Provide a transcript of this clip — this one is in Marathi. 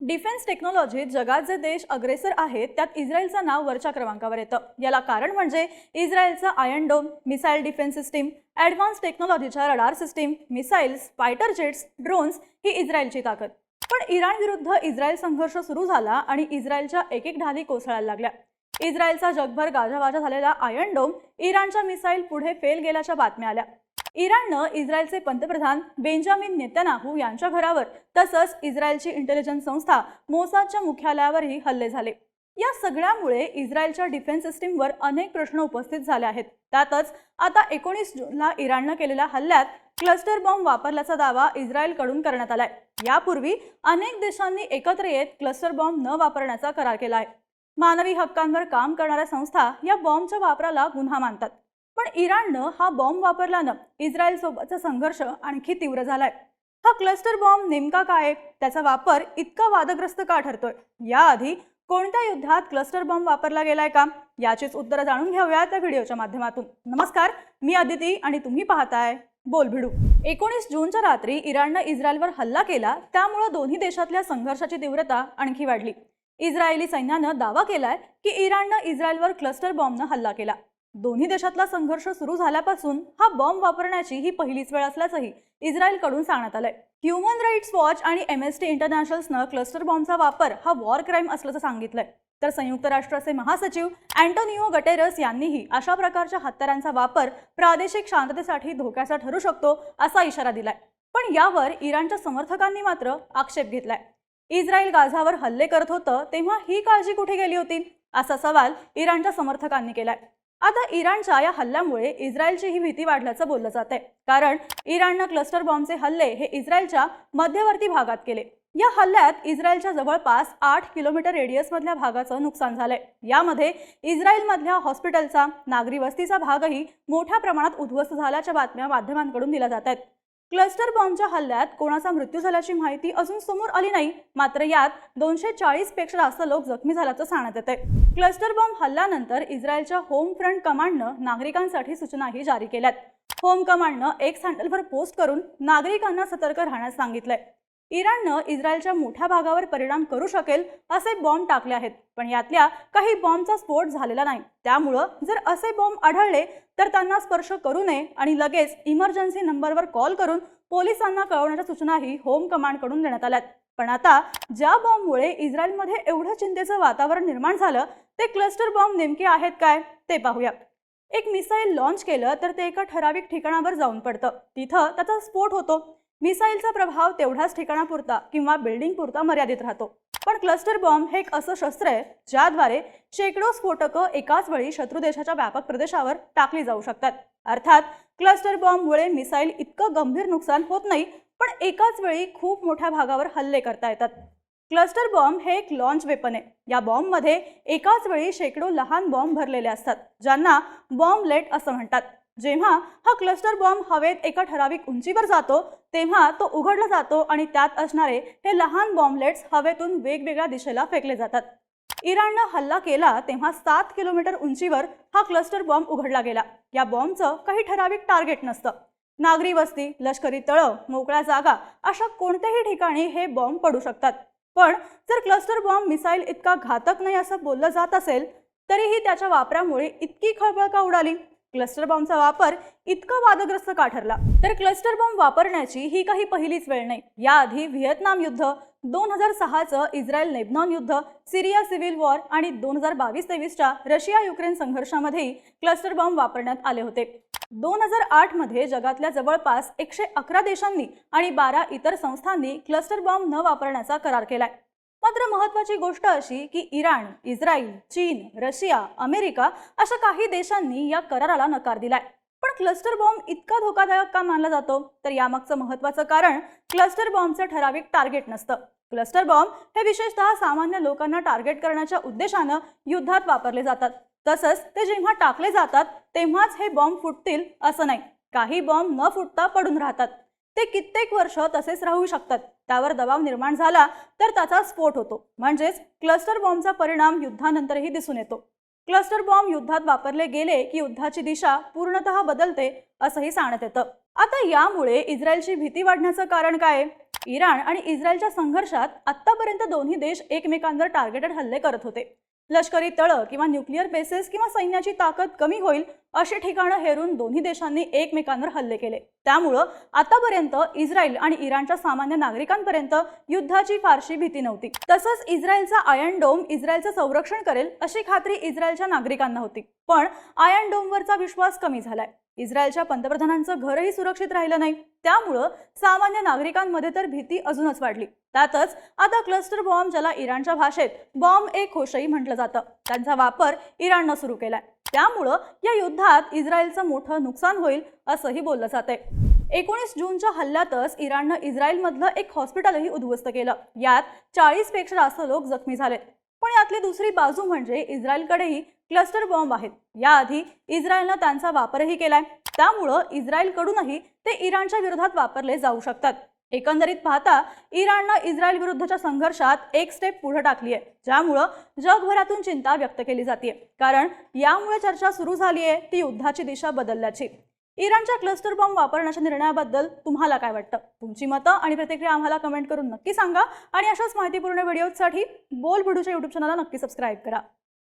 डिफेन्स टेक्नॉलॉजीत जगात जे देश अग्रेसर आहेत त्यात इस्रायलचं नाव वरच्या क्रमांकावर येतं. याला कारण म्हणजे इस्रायलचा iron dome missile defence system advance टेक्नॉलॉजीच्या radar system missiles fighter jets drones ही इस्रायलची ताकद. पण इराण विरुद्ध इस्रायल संघर्ष सुरू झाला आणि इस्रायलच्या एक एक ढाली कोसळायला लागल्या. इस्रायलचा जगभर गाजावाजा झालेला आयन डोम इराणच्या मिसाईल पुढे फेल गेल्याच्या बातम्या आल्या. इराणनं इस्रायलचे पंतप्रधान बेंजामिन नेतन्याहू यांच्या घरावर तसंच इस्रायलची इंटेलिजन्स संस्था मोसादच्या मुख्यालयावरही हल्ले झाले. या सगळ्यामुळे इस्रायलच्या डिफेन्स सिस्टीमवर अनेक प्रश्न उपस्थित झाले आहेत. त्यातच आता एकोणीस जूनला इराणनं केलेल्या हल्ल्यात क्लस्टर बॉम्ब वापरल्याचा दावा इस्रायलकडून करण्यात आलाय. यापूर्वी अनेक देशांनी एकत्र येत क्लस्टर बॉम्ब न वापरण्याचा करार केला आहे. मानवी हक्कांवर काम करणाऱ्या संस्था या बॉम्बच्या वापराला गुन्हा मानतात. पण इराणनं हा बॉम्ब वापरल्यानं इस्रायलसोबतचा संघर्ष आणखी तीव्र झालाय. हा क्लस्टर बॉम्ब नेमका काय? त्याचा वापर इतका वादग्रस्त का ठरतोय? याआधी कोणत्या युद्धात क्लस्टर बॉम्ब वापरला गेलाय का? याचीच उत्तरं जाणून घेऊया त्या व्हिडिओच्या माध्यमातून. नमस्कार मी अदिती आणि तुम्ही पाहताय बोल भिडू एकोणीस जूनच्या रात्री इराणनं इस्रायलवर हल्ला केला त्यामुळं दोन्ही देशातल्या संघर्षाची तीव्रता आणखी वाढली. इस्रायली सैन्यानं दावा केलाय की इराणनं इस्रायलवर क्लस्टर बॉम्बनं हल्ला केला. दोन्ही देशातला संघर्ष सुरू झाल्यापासून हा बॉम्ब वापरण्याची ही पहिलीच वेळ असल्याचंही इस्रायलकडून सांगण्यात आलंय. ह्युमन राईट्स वॉच आणि एम एस टी इंटरनॅशनल्सनं क्लस्टर बॉम्बचा वापर हा वॉर क्राईम असल्याचं सांगितलंय. तर संयुक्त राष्ट्राचे महासचिव अँटोनिओ गटेरस यांनीही अशा प्रकारच्या हत्यारांचा वापर प्रादेशिक शांततेसाठी धोक्याचा ठरू शकतो असा इशारा दिलाय. पण यावर इराणच्या समर्थकांनी मात्र आक्षेप घेतलाय. इस्रायल गाझावर हल्ले करत होतं तेव्हा ही काळजी कुठे गेली होती? असा सवाल इराणच्या समर्थकांनी केलाय. आता इराणच्या या हल्ल्यामुळे इस्रायलची ही भीती वाढल्याचं बोललं जात आहे कारण इराणनं क्लस्टर बॉम्बचे हल्ले हे इस्रायलच्या मध्यवर्ती भागात केले. या हल्ल्यात इस्रायलच्या जवळपास आठ किलोमीटर रेडियसमधल्या भागाचं नुकसान झालंय. यामध्ये इस्रायलमधल्या हॉस्पिटलचा नागरी वस्तीचा भागही मोठ्या प्रमाणात उद्ध्वस्त झाल्याच्या बातम्या माध्यमांकडून दिल्या जात आहेत. क्लस्टर बॉम्बच्या हल्ल्यात कोणाचा मृत्यू झाल्याची माहिती अजून समोर आली नाही. मात्र यात दोनशे चाळीसपेक्षा जास्त लोक जखमी झाल्याचं सांगण्यात येते क्लस्टर बॉम्ब हल्ल्यानंतर इस्रायलच्या होम फ्रंट कमांडनं नागरिकांसाठी सूचनाही जारी केल्यात. होम कमांडनं एक हँडलवर पोस्ट करून नागरिकांना सतर्क राहण्यास सांगितलंय. इराणनं इस्रायलच्या मोठ्या भागावर परिणाम करू शकेल असे बॉम्ब टाकले आहेत. पण यातल्या काही बॉम्बचा स्फोट झालेला नाही. त्यामुळं जर असे बॉम्ब आढळले तर त्यांना स्पर्श करू नये आणि लगेच इमर्जन्सी नंबरवर कॉल करून पोलिसांना कळवण्याच्या सूचनाही होम कमांडकडून देण्यात आल्यात. पण आता ज्या बॉम्बमुळे इस्रायलमध्ये एवढं चिंतेचं वातावरण निर्माण झालं ते क्लस्टर बॉम्ब नेमके आहेत काय ते पाहूया. एक मिसाईल लॉन्च केलं तर ते एका ठराविक ठिकाणावर जाऊन पडतं. तिथं त्याचा स्फोट होतो. मिसाईलचा प्रभाव तेवढ्याच ठिकाणापुरता किंवा बिल्डिंग पुरता मर्यादित राहतो. पण क्लस्टर बॉम्ब हे एक असं शस्त्र आहे ज्याद्वारे शेकडो स्फोटकं एकाच वेळी शत्रू देशाच्या व्यापक प्रदेशावर टाकली जाऊ शकतात. अर्थात क्लस्टर बॉम्बमुळे मिसाईल इतकं गंभीर नुकसान होत नाही पण एकाच वेळी खूप मोठ्या भागावर हल्ले करता येतात. क्लस्टर बॉम्ब हे एक लॉन्च वेपन आहे. या बॉम्बमध्ये एकाच वेळी शेकडो लहान बॉम्ब भरलेले असतात ज्यांना बॉम्बलेट असं म्हणतात. जेव्हा हा क्लस्टर बॉम्ब हवेत एका ठराविक उंचीवर जातो तेव्हा तो उघडला जातो आणि त्यात असणारे हे लहान बॉम्बलेट्स हवेतून वेगवेगळ्या दिशेला फेकले जातात. इराणनं हल्ला केला तेव्हा सात किलोमीटर उंचीवर हा क्लस्टर बॉम्ब उघडला गेला. या बॉम्बचं काही ठराविक टार्गेट नसतं. नागरी वस्ती लष्करी तळं मोकळ्या जागा अशा कोणत्याही ठिकाणी हे बॉम्ब पडू शकतात. पण जर क्लस्टर बॉम्ब मिसाईल इतका घातक नाही असं बोललं जात असेल तरीही त्याच्या वापरामुळे इतकी खळबळ का उडाली? क्लस्टर बॉम्बचा वापर इतका वादग्रस्त का ठरला? तर क्लस्टर बॉम्ब वापरण्याची ही काही पहिलीच वेळ नाही. याआधी व्हिएतनाम युद्ध दोन हजार सहाचं इस्रायल लेबनॉन युद्ध सिरिया सिव्हिल वॉर आणि दोन हजार बावीस तेवीसच्या रशिया युक्रेन संघर्षामध्येही क्लस्टर बॉम्ब वापरण्यात आले होते. दोन हजार आठमध्ये जगातल्या जवळपास एकशे अकरा देशांनी आणि बारा इतर संस्थांनी क्लस्टर बॉम्ब न वापरण्याचा करार केलाय. मात्र महत्वाची गोष्ट अशी की इराण इस्रायल चीन रशिया अमेरिका अशा काही देशांनी या कराराला नकार दिलाय. पण क्लस्टर बॉम्ब इतका धोकादायक का मानला जातो? तर यामागचं महत्वाचं कारण क्लस्टर बॉम्बचं ठराविक टार्गेट नसतं. क्लस्टर बॉम्ब हे विशेषतः सामान्य लोकांना टार्गेट करण्याच्या उद्देशानं युद्धात वापरले जातात. तसंच ते जेव्हा टाकले जातात तेव्हाच हे बॉम्ब फुटतील असं नाही. काही बॉम्ब न फुटता पडून राहतात. ते कित्येक वर्ष तसेच राहू शकतात. त्यावर दबाव निर्माण झाला तर त्याचा स्फोट होतो. म्हणजेच क्लस्टर बॉम्बचा परिणाम युद्धानंतरही दिसून येतो. क्लस्टर बॉम्ब युद्धात वापरले गेले की युद्धाची दिशा पूर्णतः बदलते असंही सांगण्यात येतं. आता यामुळे इस्रायलची भीती वाढण्याचं कारण काय? इराण आणि इस्रायलच्या संघर्षात आतापर्यंत दोन्ही देश एकमेकांवर टार्गेटेड हल्ले करत होते. लष्करी तळं किंवा न्यूक्लिअर बेसेस किंवा सैन्याची ताकद कमी होईल अशी ठिकाणं हेरून दोन्ही देशांनी एकमेकांवर हल्ले केले. त्यामुळं आतापर्यंत इस्रायल आणि इराणच्या सामान्य नागरिकांपर्यंत युद्धाची फारशी भीती नव्हती. तसंच इस्रायलचा आयर्न डोम इस्रायलचं संरक्षण करेल अशी खात्री इस्रायलच्या नागरिकांना होती. पण आयर्न डोमवरचा विश्वास कमी झालाय. इस्रायलच्या पंतप्रधानांचं घरही सुरक्षित राहिलं नाही. त्यामुळं सामान्य नागरिकांमध्ये तर भीती अजूनच वाढली. त्यातच आता क्लस्टर बॉम्ब ज्याला इराणच्या भाषेत बॉम्ब एक होशही म्हटलं जातं त्यांचा वापर इराणनं सुरू केलाय. त्यामुळं या युद्धात इस्रायलचं मोठं नुकसान होईल असंही बोललं जातंय. एकोणीस जूनच्या हल्ल्यातच इराणनं इस्रायलमधलं एक हॉस्पिटलही उद्ध्वस्त केलं. यात चाळीसपेक्षा जास्त लोक जखमी झालेत पण यातली दुसरी बाजू म्हणजे इस्रायलकडेही क्लस्टर बॉम्ब आहेत. याआधी इस्रायलनं त्यांचा वापरही केलाय. त्यामुळं इस्रायलकडूनही ते इराणच्या विरोधात वापरले जाऊ शकतात. एकंदरीत पाहता इराणनं इस्रायल विरुद्धच्या संघर्षात एक स्टेप पुढे टाकली आहे ज्यामुळं जगभरातून चिंता व्यक्त केली जाते कारण यामुळे चर्चा सुरू झाली आहे ती युद्धाची दिशा बदलल्याची. इराणच्या क्लस्टर बॉम्ब वापरण्याच्या निर्णयाबद्दल तुम्हाला काय वाटतं? तुमची मतं आणि प्रतिक्रिया आम्हाला कमेंट करून नक्की सांगा. आणि अशाच माहितीपूर्ण व्हिडिओसाठी बोल भिडूच्या युट्यूब चॅनलला नक्की सबस्क्राईब करा.